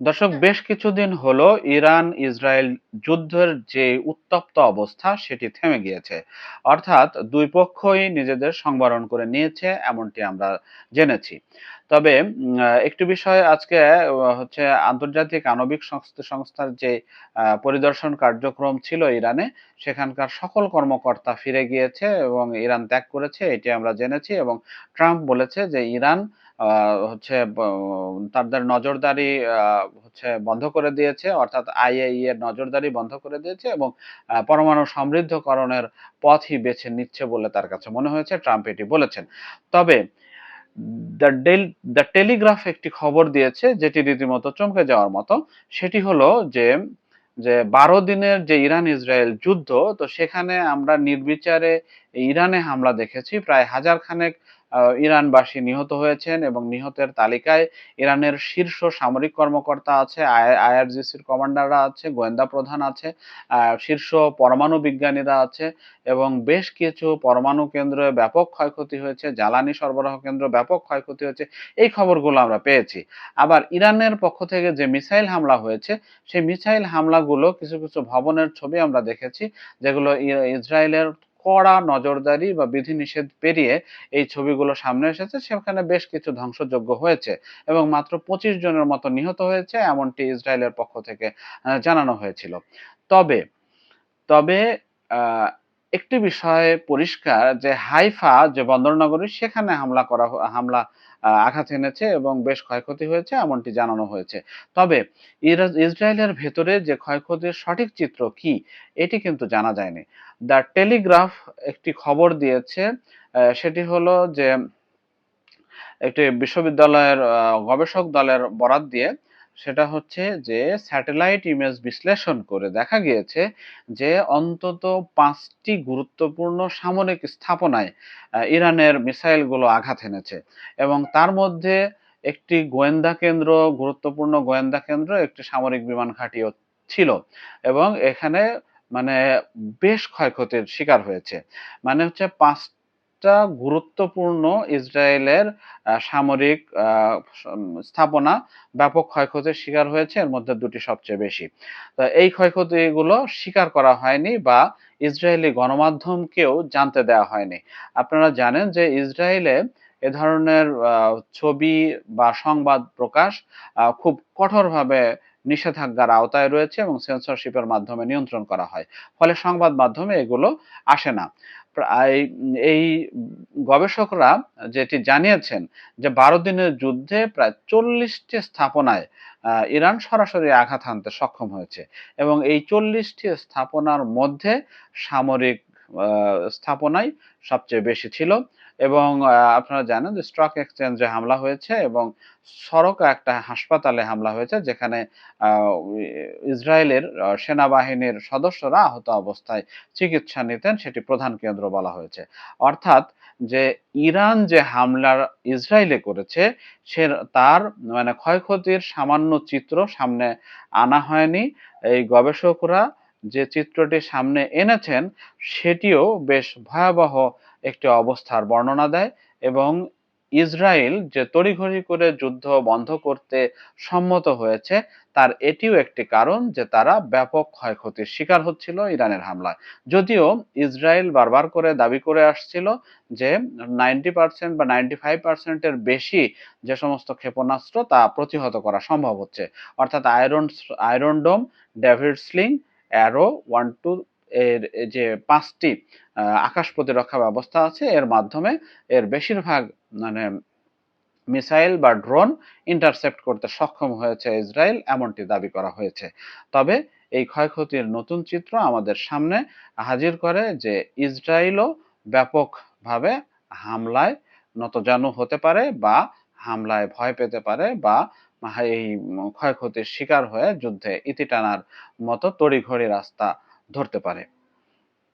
দর্শক বেশ কিছুদিন হলো ইরান ইসরায়েল যুদ্ধের যে উত্তপ্ত অবস্থা সেটি থেমে গিয়েছে। অর্থাৎ দুই পক্ষই নিজেদের সংবরণ করে নিয়েছে এমনটি আমরা জেনেছি। তবে একটি বিষয় আজকে হচ্ছে আন্তর্জাতিক আণবিক সংস্থা, সংস্থার যে পরিদর্শন কার্যক্রম ছিল ইরানে, সেখানকার সকল কর্মকর্তা ফিরে গিয়েছে এবং ইরান ত্যাগ করেছে, এটি আমরা জেনেছি এবং ট্রাম্প বলেছে যে ইরান হচ্ছে তাদের নজরদারি হচ্ছে বন্ধ করে দিয়েছে, অর্থাৎ আইএই এর নজরদারি বন্ধ করে দিয়েছে এবং পরমাণু সমৃদ্ধকরণের পথই বেছে নিচ্ছে বলে তার কাছে মনে হয়েছে, ট্রাম্প এটি বলেছেন। তবে দ্য ডেল দ্য টেলিগ্রাফ একটি খবর দিয়েছে, যেটি রীতিমতো চমকে যাওয়ার মতো। সেটি হলো যে যে বারো দিনের যে ইরান ইসরায়েল যুদ্ধ, তো সেখানে আমরা নির্বিচারে ইরানে হামলা দেখেছি, প্রায় হাজার খানেক ইরানবাসী নিহত হয়েছেন এবং নিহতের তালিকায় ইরানের শীর্ষ সামরিক কর্মকর্তা আছে আইআরজিসির কমান্ডাররা আছে, গোয়েন্দা প্রধান আছে শীর্ষ পরমাণু বিজ্ঞানীরা আছে এবং বেশ কিছু পরমাণু কেন্দ্রে ব্যাপক ক্ষয়ক্ষতি হয়েছে, জ্বালানি সরবরাহ কেন্দ্র ব্যাপক ক্ষয়ক্ষতি হয়েছে, এই খবরগুলো আমরা পেয়েছি। আবার ইরানের পক্ষ থেকে যে মিসাইল হামলা হয়েছে, সেই মিসাইল হামলাগুলো কিছু কিছু ভবনের ছবি আমরা দেখেছি, যেগুলো ইসরায়েলের কড়া নজরদারি বা বিধিনিষেধ পেরিয়ে এই ছবিগুলো সামনে এসেছে সেখানে বেশ কিছু ধ্বংসযোগ্য হয়েছে এবং মাত্র পঁচিশ জনের মতো নিহত হয়েছে এমনটি ইসরায়েলের পক্ষ থেকে জানানো হয়েছিল। তবে তবে আহ, একটি বিষয় পরিষ্কার যে হাইফা যে বন্দরনগরী, সেখানে হামলা করা হামলা আঘাত এনেছে এবং বেশ ক্ষয়ক্ষতি হয়েছে এমনটি জানানো হয়েছে। তবে ইসরায়েলের ভেতরে যে ক্ষয়ক্ষতির সঠিক চিত্র কি, এটি কিন্তু জানা যায়নি। দ্য টেলিগ্রাফ একটি খবর দিয়েছে সেটি হলো যে একটি বিশ্ববিদ্যালয়ের গবেষক দলের বরাত দিয়ে সেটা হচ্ছে যে স্যাটেলাইট ইমেজ বিশ্লেষণ করে দেখা গিয়েছে যে অন্তত পাঁচটি গুরুত্বপূর্ণ সামরিক স্থাপনায় ইরানের মিসাইলগুলো আঘাত এনেছে এবং তার মধ্যে একটি গোয়েন্দা কেন্দ্র, গুরুত্বপূর্ণ গোয়েন্দা কেন্দ্র, একটি সামরিক বিমান ঘাঁটিও ছিল এবং এখানে মানে বেশ ক্ষয়ক্ষতির শিকার হয়েছে। মানে হচ্ছে পাঁচটা গুরুত্বপূর্ণ ইসরায়েলের সামরিক স্থাপনা ব্যাপক ক্ষয়ক্ষতির শিকার হয়েছে, এর মধ্যে দুটি সবচেয়ে বেশি। তো এই ক্ষয়ক্ষতিগুলো স্বীকার করা হয়নি বা ইসরায়েলি গণমাধ্যমকেও জানতে দেওয়া হয়নি। আপনারা জানেন যে ইসরায়েলে এ ধরনের ছবি বা সংবাদ প্রকাশ খুব কঠোরভাবে নিষেধাজ্ঞার আওতায় রয়েছে এবং সেন্সরশিপের মাধ্যমে নিয়ন্ত্রণ করা হয়। ফলে সংবাদ মাধ্যমে এগুলো আসে না। প্রায় এই গবেষকরা যেটি জানিয়েছেন যে বারো দিনের যুদ্ধে প্রায় চল্লিশটি স্থাপনায় ইরান সরাসরি আঘাত হানতে সক্ষম হয়েছে এবং এই চল্লিশটি স্থাপনার মধ্যে সামরিক স্থাপনাই সবচেয়ে বেশি ছিল। এবং আপনারা জানেন যে স্টক এক্সচেঞ্জে হামলা হয়েছে এবং সড়ক একটা হাসপাতালে হামলা হয়েছে যেখানে ইসরায়েলের সেনাবাহিনীর সদস্যরা আহত অবস্থায় চিকিৎসা নিতেন, সেটি প্রধান কেন্দ্র বলা হয়েছে। অর্থাৎ যে ইরান যে হামলার ইসরায়েলে করেছে, সে তার মানে ক্ষয়ক্ষতির সামান্য চিত্র সামনে আনা হয়নি। এই গবেষকরা যে চিত্রটি সামনে এনেছেন, সেটিও বেশ ভয়াবহ একটি অবস্থার বর্ণনা দেয় এবং ইসরায়েল যে তড়িঘড়ি করে যুদ্ধ বন্ধ করতে সম্মত হয়েছে, তার এটিও একটি কারণ যে তারা ব্যাপক ক্ষয়ক্ষতির শিকার হচ্ছিল ইরানের হামলায়। যদিও ইসরায়েল বারবার করে দাবি করে আসছিল যে নাইনটি পার্সেন্ট বা নাইনটি ফাইভ পার্সেন্টের বেশি যে সমস্ত ক্ষেপণাস্ত্র তা প্রতিহত করা সম্ভব হচ্ছে। অর্থাৎ iron iron dome, David sling arrow one two এর যে পাঁচটি আকাশ প্রতিরক্ষা ব্যবস্থা আছে, এর মাধ্যমে এর বেশিরভাগ মানে মিসাইল বা ড্রোন ইন্টারসেপ্ট করতে সক্ষম হয়েছে ইসরায়েল, এমনটি দাবি করা হয়েছে। তবে এই ক্ষয়ক্ষতির নতুন চিত্র আমাদের সামনে হাজির করে যে ইসরায়েলও ব্যাপকভাবে হামলায় নতজানু হতে পারে বা হামলায় ভয় পেতে পারে বা এই ক্ষয়ক্ষতির শিকার হয়ে যুদ্ধে ইতি টানার মতো তড়িঘড়ি রাস্তা ধরতে পারে।